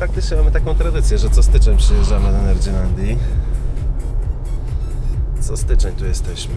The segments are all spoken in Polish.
praktycznie mamy taką tradycję, że co styczeń przyjeżdżamy do Energylandii. Co styczeń tu jesteśmy.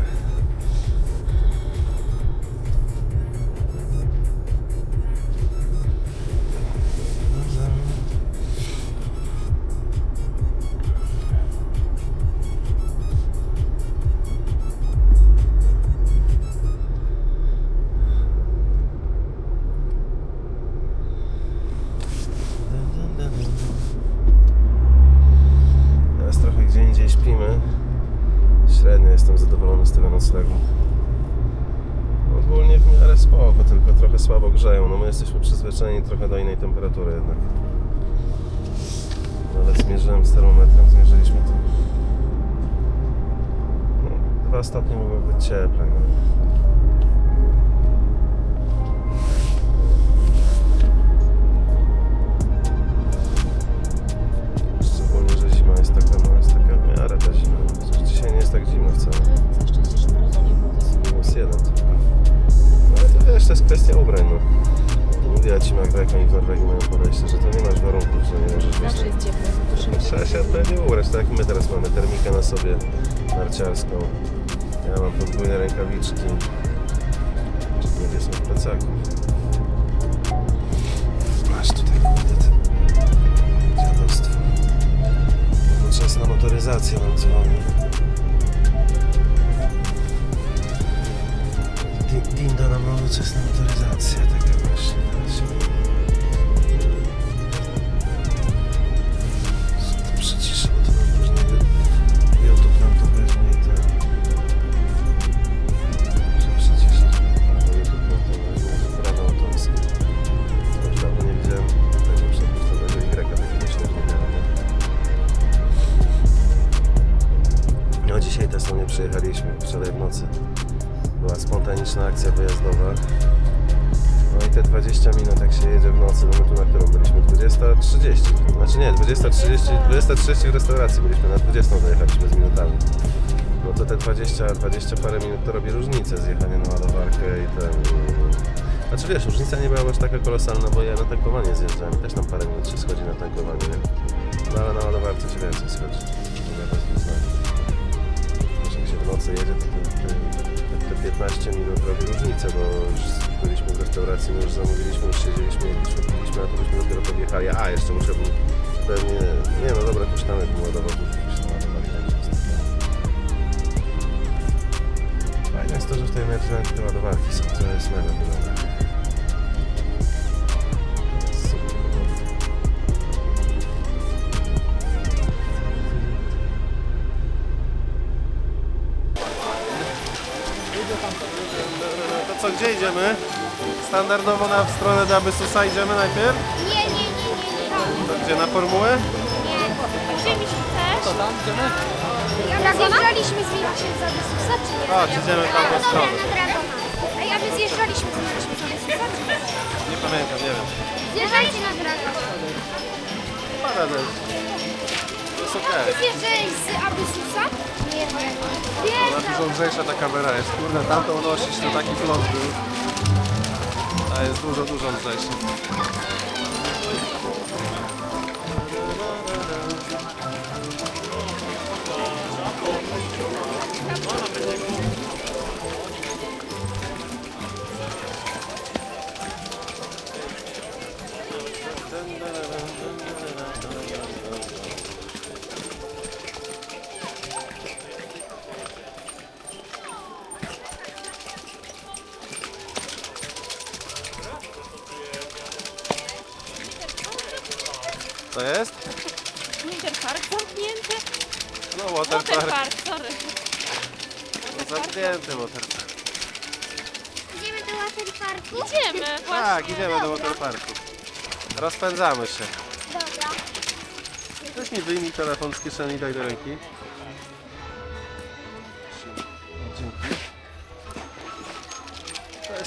Jesteśmy przyzwyczajeni trochę do innej temperatury jednak. Nawet zmierzyłem z termometrem, zmierzyliśmy to. No, dwa stopnie mogło być cieplej. No. Szczególnie, że zima jest taka, no jest taka w miarę ta zima. Chociaż dzisiaj nie jest tak zimno wcale. Na szczęście, że mrozu nie było. Minus jeden tylko. No ale to wiesz, to jest kwestia ubrań, no. Mówiła ci Magda, jak oni w Norwegii mają podejście, że to nie masz warunków, że nie możesz wyjść. Zawsze jest ciepło. Trzeba się odpowiednio ubrać, tak jak my teraz mamy termikę na sobie narciarską. Ja mam podwójne rękawiczki. Czy ludzie są w plecaku. Nocy, no my tu na którą byliśmy? 20.30. Znaczy nie, 20.30, 20.30 w restauracji byliśmy, na 20 dojechaliśmy z minutami. No to te 20, 20 parę minut to robi różnicę zjechanie na ładowarkę i ten... Znaczy wiesz, różnica nie była aż taka kolosalna, bo ja na tankowanie zjeżdżałem też tam parę minut się schodzi na tankowanie, nie? No ale na ładowarce się więcej schodzi. Wiesz, jak się w nocy jedzie, to te, te 15 minut robi różnicę, bo już byliśmy w restauracji, my już zamówiliśmy, już siedzieliśmy, jedliśmy, piliśmy, a to byśmy dopiero podjechali. A, jeszcze muszę był pewnie... Nie no dobra, tym ładował, tu się naładowali. Fajne jest to, że w tej Energylandii te ładowarki są, to jest mega wygodne. Gdzie idziemy? Standardowo na w stronę do Abysusa idziemy najpierw? Nie, nie, nie, nie, nie. Tam, To gdzie, na formułę? nie. A gdzie mi się chcesz? Co tam, idziemy? Jak zjeżdżaliśmy z Milakiem z Adesusa, czy nie? Chodź, idziemy w tamtą stronę. Dobra, na Dragona. A ja my zjeżdżaliśmy z Milakiem z Adesusa, czy nie? Nie pamiętam, nie wiem. Zjeżdżajcie na Dragona. Pada deszcz. Jest okej. Zjeżdżaj z Adesusa? Nie, nie. Ona dużo lżejsza ta kamera jest. Kurde, tamtą nosisz, to taki flot był. A jest dużo, dużo lżejsza. To jest? Winterpark zamknięty. No, waterpark. Waterpark, sorry. Zamknięty waterpark. Idziemy do waterparku? Idziemy, Tak, właśnie. idziemy do waterparku. Rozpędzamy się. Dobra. Weź mi wyjmij telefon z kieszeni, daj do ręki.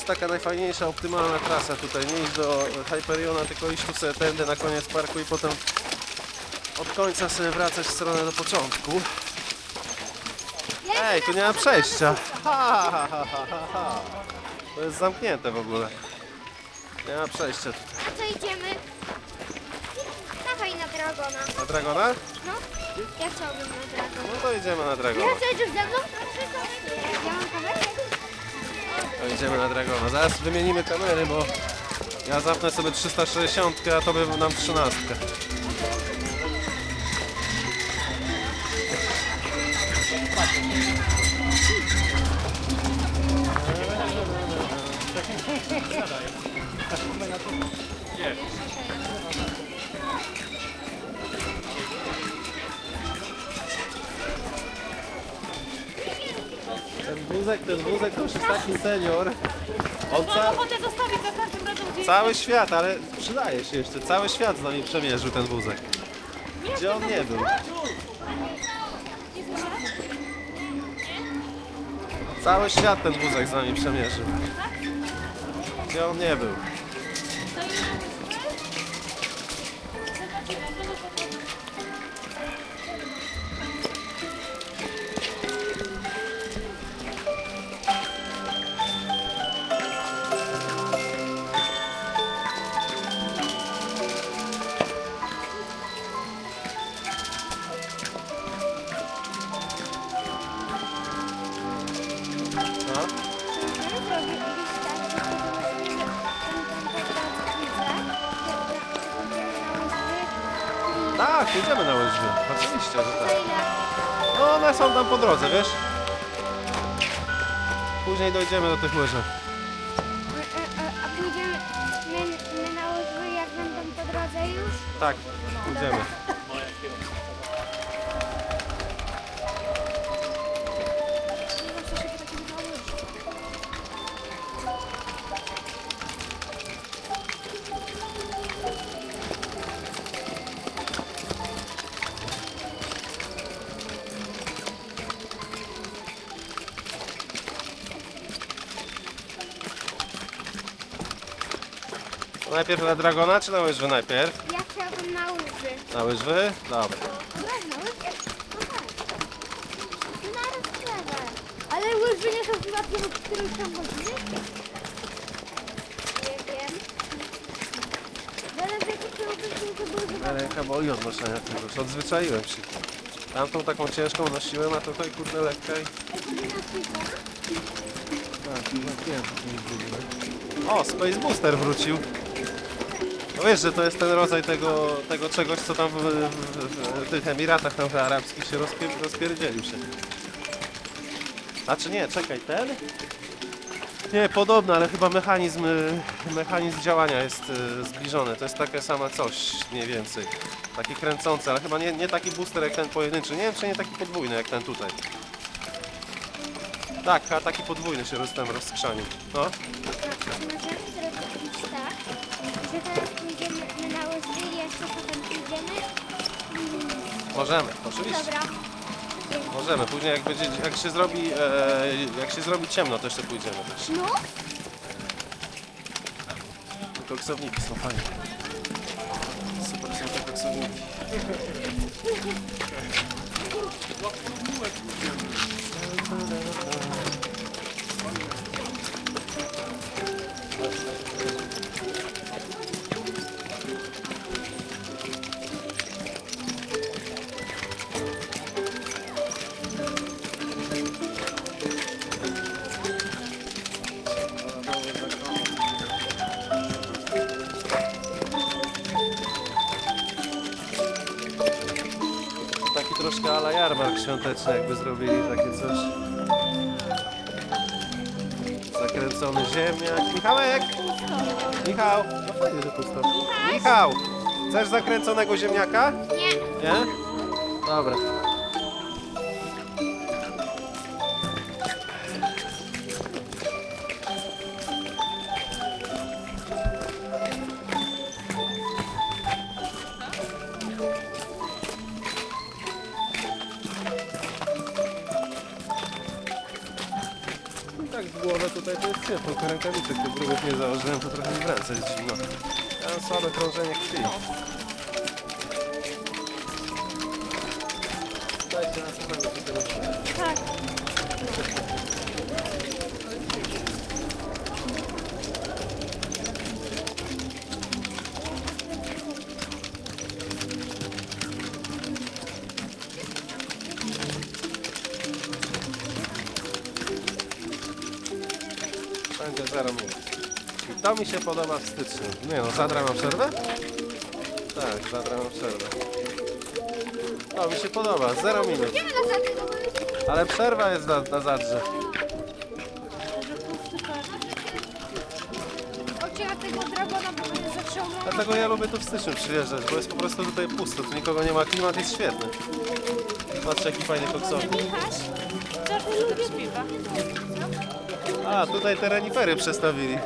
Jest taka najfajniejsza, optymalna trasa tutaj. Nie iść do Hyperiona, tylko iść tu sobie tędy na koniec parku i potem od końca sobie wracać w stronę do początku. Ej, tu nie ma przejścia. Ha, ha, ha, ha, ha, ha. To jest zamknięte w ogóle. Nie ma przejścia tutaj. Co idziemy? Dawaj Dragona. Na Dragona? No, ja chciałbym na Dragona. No to idziemy na Dragona. chcesz ze mną? Ja mam kamerę? To idziemy na Dragona. Zaraz wymienimy kamery, bo ja zapnę sobie 360, a to by nam 13. Ten wózek, ten wózek to już jest taki senior. On Mam ca ochotę zostawić za każdym razem gdzieś. cały świat, ale przydaje się jeszcze, cały świat z nami przemierzył ten wózek. Gdzie on nie był? Cały świat ten wózek z nami przemierzył. Gdzie on nie był? Tak, pójdziemy na łyżwy. Oczywiście, że tak. No one są tam po drodze, wiesz? Później dojdziemy do tych łyżew. A pójdziemy my, my na łyżwy, jak będą po drodze już? Tak, pójdziemy. Najpierw na Dragona, czy na łyżwy najpierw? Ja chciałbym na łyżwy. Na łyżwy? Dobra. Dobra, na łyżwy? No tak. No na rozprawę. Ale łyżwy nie są chyba tym, których tam godziny? Nie wiem. Zależy jakie to łyżwy to były chyba... Ręka boli od noszenia tego, już odzwyczaiłem się. Tamtą taką ciężką nosiłem, a tutaj kurde lekka i... Tak, wiem, nie zgubiłem. O, Space Booster wrócił. Wiesz, że to jest ten rodzaj tego, tego czegoś, co tam w, w, w, tych Emiratach tam arabskich się rozpier, rozpierdzielił się. Znaczy nie, czekaj, ten? Nie, podobny, ale chyba mechanizm, mechanizm działania jest y, zbliżony. To jest takie sama coś, mniej więcej. Taki kręcący, ale chyba nie, nie taki booster jak ten pojedynczy. Nie wiem, czy nie taki podwójny jak ten tutaj. Tak, a taki podwójny się roz, tam. No. Możemy, oczywiście. Dobra. Możemy. Później jak, będzie, jak, się zrobi, e, jak się zrobi ciemno, to jeszcze pójdziemy. Też. No, Koksowniki są fajne. Super są te koksowniki. Troszkę ala jarmark świąteczny jakby zrobili takie coś. Zakręcony ziemniak. Michałek! Michał! No fajnie, że pusto. Michał! Chcesz zakręconego ziemniaka? nie. Nie? Dobra. Ciepło, tylko rękawiczek tych grubych nie założyłem, to trochę mi w ręce jest zimno. Ja mam słabe krążenie krwi. Dajcie na sekundę, to sobie Tak. To mi się podoba w styczniu. Nie no, Zadra ma przerwę? Tak, Zadra ma przerwę. To mi się podoba, 0 minut. Idziemy na zadnie, no bo już Ale przerwa jest na, na Zadrze. Tego dragona, bo będzie zaciągnął. Dlatego ja lubię tu w styczniu przyjeżdżać, bo jest po prostu tutaj pusto, tu nikogo nie ma, klimat jest świetny. Patrzcie jaki fajny koksowy. Michaś, Co ty lubisz śpiewa? A, tutaj te renifery przestawili.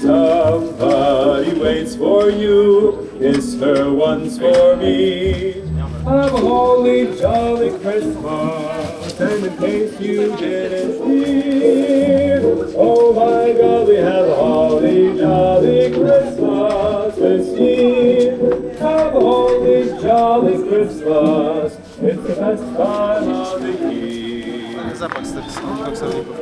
Somebody waits for you. Kiss her once for me. Have a holly jolly Christmas, and in case you didn't hear, oh my God, we have a holly jolly Christmas this year. Have a holly jolly Christmas. It's the best time of the year. Zapach z tych koksowników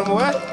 Idziemy na